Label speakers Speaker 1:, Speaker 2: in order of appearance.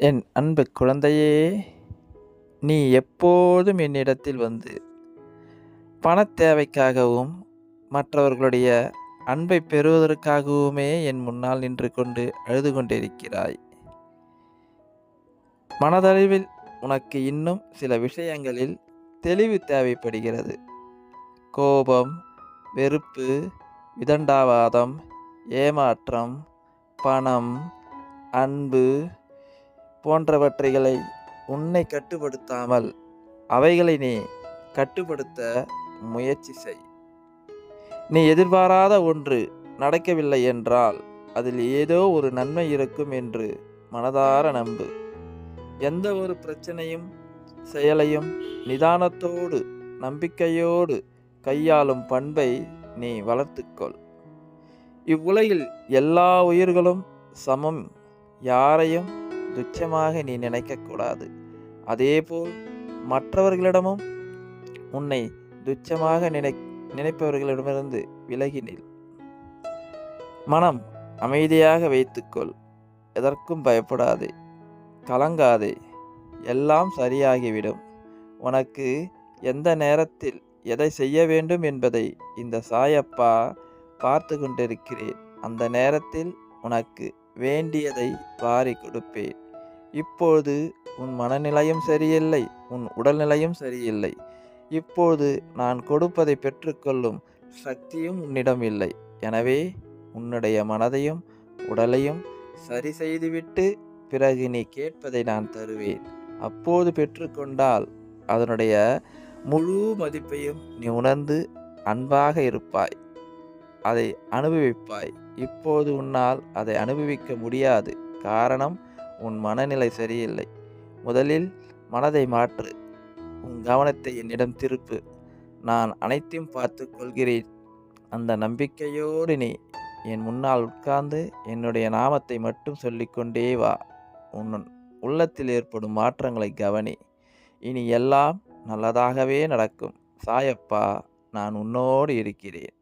Speaker 1: என் அன்பு குழந்தையே நீ எப்போதும் என்னிடத்தில் வந்து பணத் தேவைக்காகவும் மற்றவர்களுடைய அன்பை பெறுவதற்காகவுமே என் முன்னால் நின்று கொண்டு அழுது கொண்டிருக்கிறாய். மனதளவில் உனக்கு இன்னும் சில விஷயங்களில் தெளிவு தேவைப்படுகிறது. கோபம் வெறுப்பு விதண்டாவாதம் ஏமாற்றம் பணம் அன்பு போன்றவற்றைகளை உன்னை கட்டுப்படுத்தாமல் அவைகளை நீ கட்டுப்படுத்த முயற்சி செய். நீ எதிர்பாராத ஒன்று நடக்கவில்லை என்றால் அதில் ஏதோ ஒரு நன்மை இருக்கும் என்று மனதார நம்பு. எந்த ஒரு பிரச்சனையும் செயலையும் நிதானத்தோடு நம்பிக்கையோடு கையாளும் பண்பை நீ வளர்த்துக்கொள். இவ்வுலகில் எல்லா உயிர்களும் சமம் யாரையும் துச்சமாக நீ நினைக்கக்கூடாது அதேபோல் மற்றவர்களிடமும் உன்னை துச்சமாக நினை நினைப்பவர்களிடமிருந்து விலகி நில். மனம் அமைதியாக வைத்துக்கொள். எதற்கும் பயப்படாதே. கலங்காதே. எல்லாம் சரியாகிவிடும். உனக்கு எந்த நேரத்தில் எதை செய்ய வேண்டும் என்பதை இந்த சாயப்பா பார்த்து கொண்டிருக்கிறேன். அந்த நேரத்தில் உனக்கு வேண்டியதை வாரி கொடுப்பேன். இப்போது உன் மனநிலையும் சரியில்லை உன் உடல்நிலையும் சரியில்லை. இப்போது நான் கொடுப்பதை பெற்றுக்கொள்ளும் சக்தியும் உன்னிடம் இல்லை. எனவே உன்னுடைய மனதையும் உடலையும் சரி செய்துவிட்டு பிறகு நீ கேட்பதை நான் தருவேன். அப்போது பெற்றுக்கொண்டால் அதனுடைய முழு மதிப்பையும் நீ உணர்ந்து அன்பாக இருப்பாய். அதை அனுபவிப்பாய். இப்போது உன்னால் அதை அனுபவிக்க முடியாது. காரணம் உன் மனநிலை சரியில்லை. முதலில் மனதை மாற்று. உன் கவனத்தை என்னிடம் திருப்பு. நான் அனைத்தையும் பார்த்து கொள்கிறேன். அந்த நம்பிக்கையோடு நீ என் முன்னால் உட்கார்ந்து என்னுடைய நாமத்தை மட்டும் சொல்லிக்கொண்டே வா. உன் உள்ளத்தில் ஏற்படும் மாற்றங்களை கவனி. இனி எல்லாம் நல்லதாகவே நடக்கும். சாயப்பா நான் உன்னோடு இருக்கிறேன்.